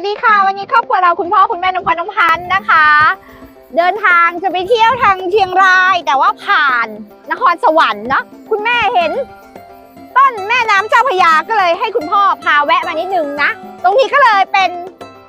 วัสดีค่ะ วันนี้ครอบครัวเราคุณพ่อคุณแม่น้องพรน้องพันนะคะ เดินทางจะไปเที่ยวทางเชียงราย แต่ว่าผ่านนครสวรรค์เนาะคุณแม่เห็น ต้นแม่น้ำเจ้าพระยาก็เลยให้คุณพ่อพาแวะมานิดนึงนะตรงนี้ก็เลยเป็น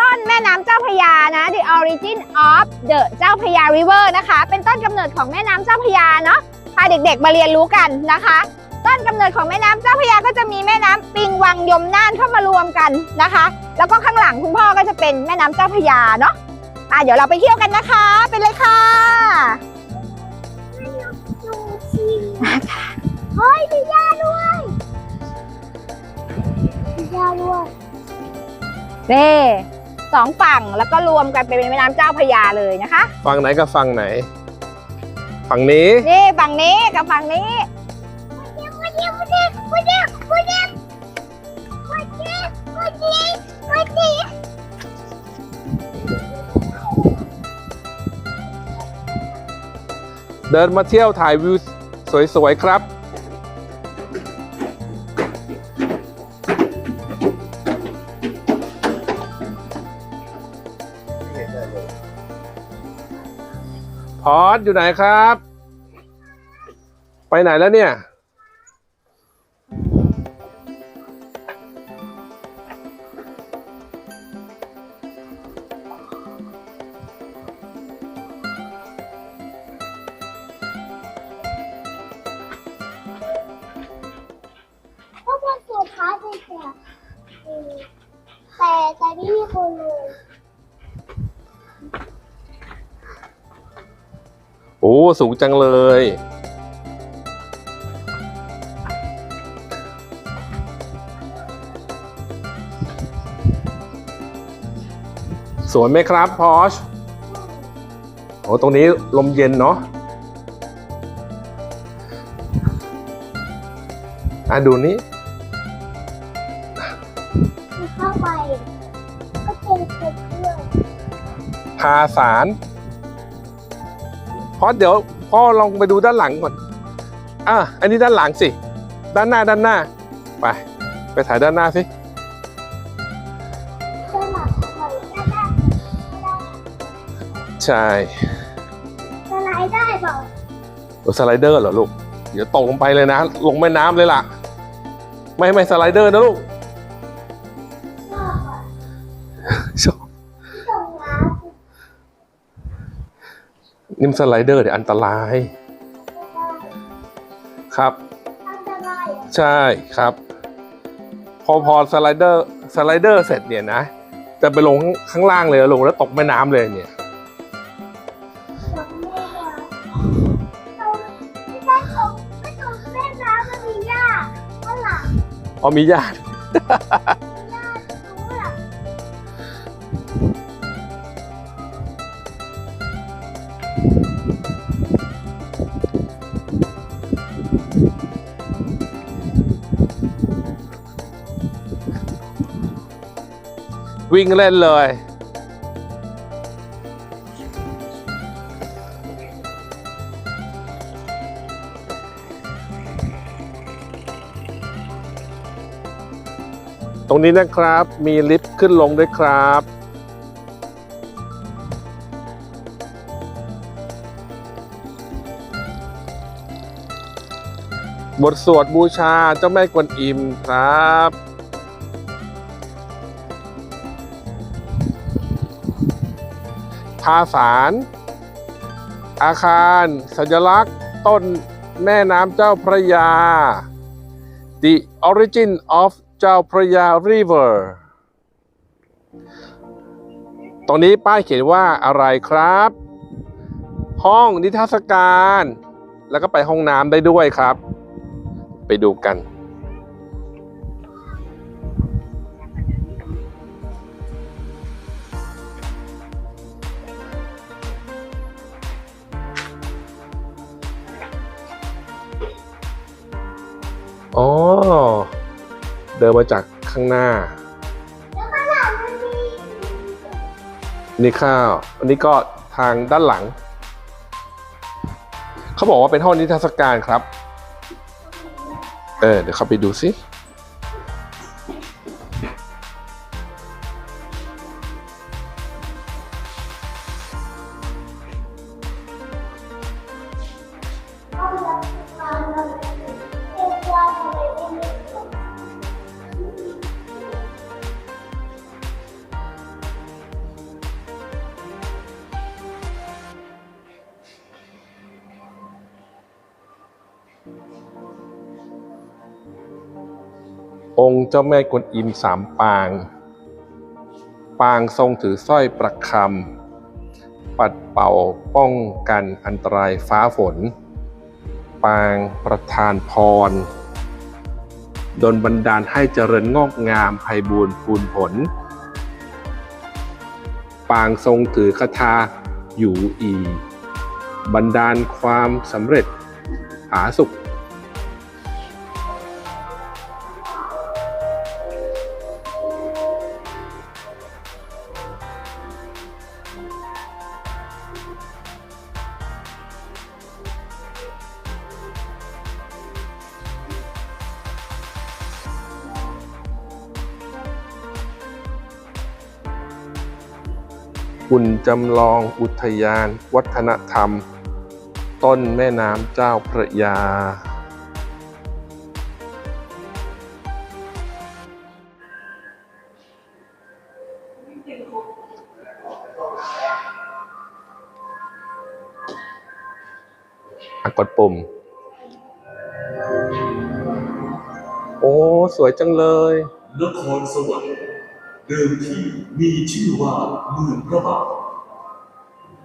ต้นแม่น้ำเจ้าพระยานะ The Origin of the เจ้าพระยา River นะคะ เป็นต้นกำเนิดของแม่น้ำเจ้าพระยาเนาะพาเด็กๆมาเรียนรู้กันนะคะต้นกำเนิดของแม่น้ำเจ้าพระยาก็จะมีแม่น้ำปิงวังยมน่านเข้ามารวมกันนะคะ แล้วก็ข้างหลังคุณพ่อก็จะเป็นแม่น้ำเจ้าพระยาเนาะอะเดี๋ยวเราไปเที่ยวกันนะคะไปเลยค่ะเฮ้ยมีย่าด้วยมีย่าด้วยเน่สองฝั่งแล้วก็รวมกันเป็นแม่น้ำเจ้าพระยาเลยนะคะฝั่งไหนกับฝั่งไหน ฝั่งนี้ นี่ฝั่งนี้กับฝั่งนี้ เดิ เดินมาเที่ยวถ่ายวิวสวย ๆ ครับพอดอยู่ไหนครับ ไปไหนแล้วเนี่ย แต่แต่ไม่มีคนเลยโอ้สูงจังเลย สวยไหมครับพอชโอ้ตรงนี้ลมเย็นเนาะอะดูนี้ พาสารพอชเดี๋ยวพ่อลองไปดูด้านหลังก่อนอะอันนี้ด้านหลังสิ ด้านหน้าด้านหน้า ไป ไปถ่ายด้านหน้าสิสลับถอยก็ได้ใช่สไลด์ได้เปล่าโอ้สไลเดอร์เหรอลูก เดี๋ยวตกลงไปเลยนะ ลงแม่น้ำเลยล่ะ ไม่ไม่สไลเดอร์นะลูก นิ่มนสไลเดอร์เดี๋ยวอันตรายำครับอันตรายอะใช่ครับ พอพอสไลเดอร์สไลเดอร์เสร็จเนี่ยนะ จะไปลงข้างข้างล่างเลยลงแล้วตกแม่น้ำเลยเนี่ยส่งแม่อะส่งไม่ วิ่งเล่นเลย ตรงนี้นะครับมีลิฟต์ขึ้นลงด้วยครับบทสวดบูชาเจ้าแม่กวนอิมครับาสารอาคาร สัญลักษณ์ ต้นแม่น้ำเจ้าพระยา The origin of เจ้าพระยา River ตรงนี้ป้ายเขียนว่าอะไรครับ ห้องนิทรรศการ แล้วก็ไปห้องน้ำได้ด้วยครับ ไปดูกัน อ๋อ เดินมาจากข้างหน้า แล้วข้างหลังมันมีนี่ข้าว อันนี้ก็ทางด้านหลัง เขาบอกว่าเป็นห้องนิทรรศการครับ เออ เดี๋ยวเข้าไปดูสิ องค์เจ้าแม่กวนอิมสามปาง ปางทรงถือสร้อยประคำ ปัดเป่าป้องกันอันตรายฟ้าฝน ปางประทานพร ดนบันดาลให้เจริญงอกงามไพบูรณ์พูนผล ปางทรงถือคาถาอยู่อี บันดาลความสำเร็จผาสุข คุณจำลองอุทยาน วัฒนธรรม ต้นแม่น้ำเจ้าพระยาอกดปุ่ม โอ้ สวยจังเลย นครสวรรค์ เดิมทีมีชื่อว่าเมืองพระบาท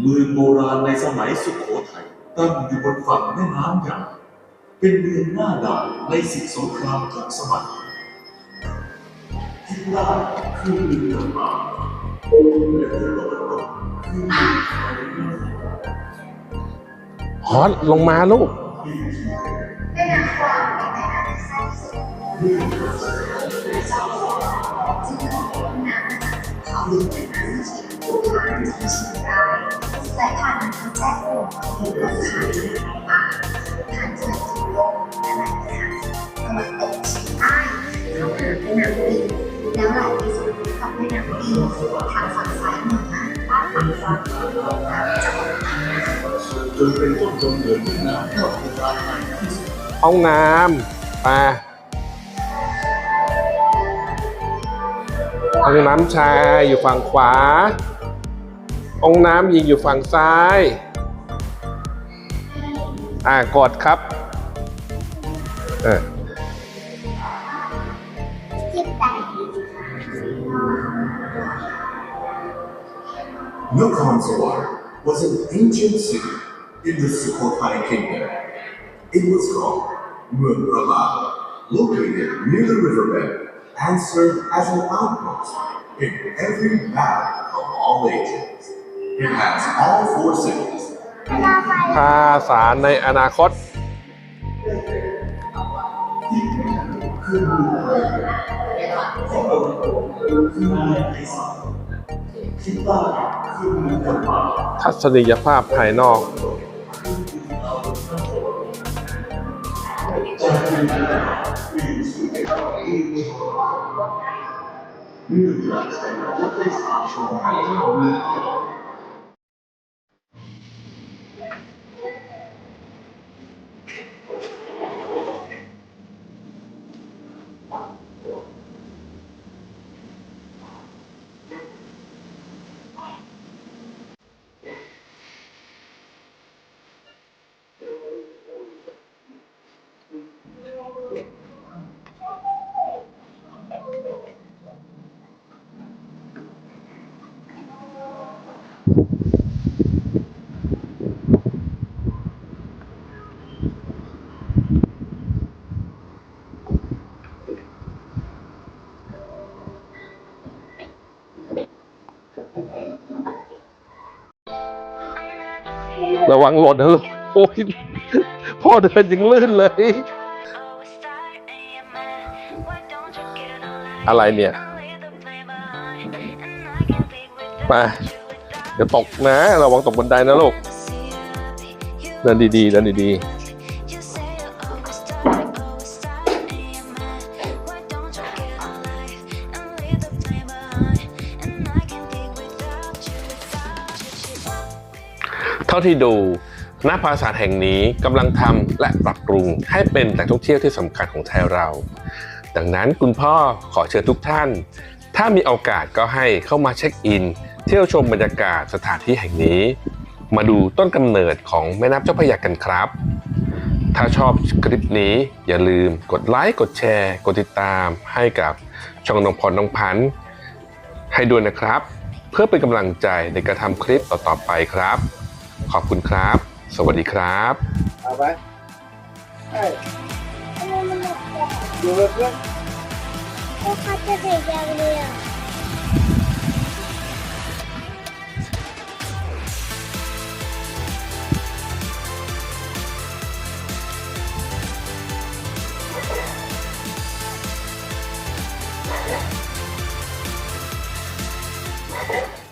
เมืองโบราณในสมัยสุโขทัยตั้งอยู่บนฝั่งแม่น้ำใหญ่เป็นเมืองหน้าด่านในศึกสงครามทุกสมัยที่ได้คือเมืองกำบังและที่ตะวันตกคือเมืองไทยฮอตลงมาลูกสายผ่านน้ำแจ้งหลงมีต้นขาในป่าผ่านทะเลทิวโลกและไหลไปทางตะวันตกเฉียงใต้เข้าหาแม่น้ำปิงแล้วไหลไปสู่กับแม่น้ำปิงทางฝั่งซ้ายมือบ้านปากฟ้าจังหวัดพังงาจนเป็นต้นกำเนิดแม่น้ำเจ้าระยาในที่สุดห้องน้ำมา ห้องน้ำชายอยู่ฝั่งขวาห้องน้ำหญิงอยู่ฝั่งซ้าย อ่ากดครับเออที่แตก Nakhon Sawan was an ancient city in the Sukhothai kingdom. It was called Murala, located near the riverbed and serve as an outpost in every battle of all ages. It has all four cities ภาษาในอนาคต ทัศนียภาพภายนอก Thank you. ระวังหล่นนะลูกโอ้ยพ่อเดินยังลื่นเลย อะไรเนี่ยไปเดี๋ยวตกนะ ระวังตกบันไดนะลูก เดินดีๆ เดินดีๆ ท่าที่ดูณปราสาทแห่งนี้กำลังทำและปรับปรุงให้เป็นแหล่งท่องเที่ยวที่สำคัญของไทยเรา ดังนั้นคุณพ่อขอเชิญทุกท่าน ถ้ามีโอกาสก็ให้เข้ามาเช็คอิน เที่ยวชมบรรยากาศสถานที่แห่งนี้ มาดูต้นกำเนิดของแม่น้ำเจ้าพระยากันครับ ถ้าชอบคลิปนี้อย่าลืมกดไลค์กดแชร์ กดติดตามให้กับช่องนงพรน้องพันธ์ให้ด้วยนะครับ เพื่อเป็นกำลังใจในการทำคลิปต่อๆไปครับ ขอบคุณครับ สวัสดีครับ เอาไปไอ้ดูเพื่อน เขาจะเด็กยังเลยอ่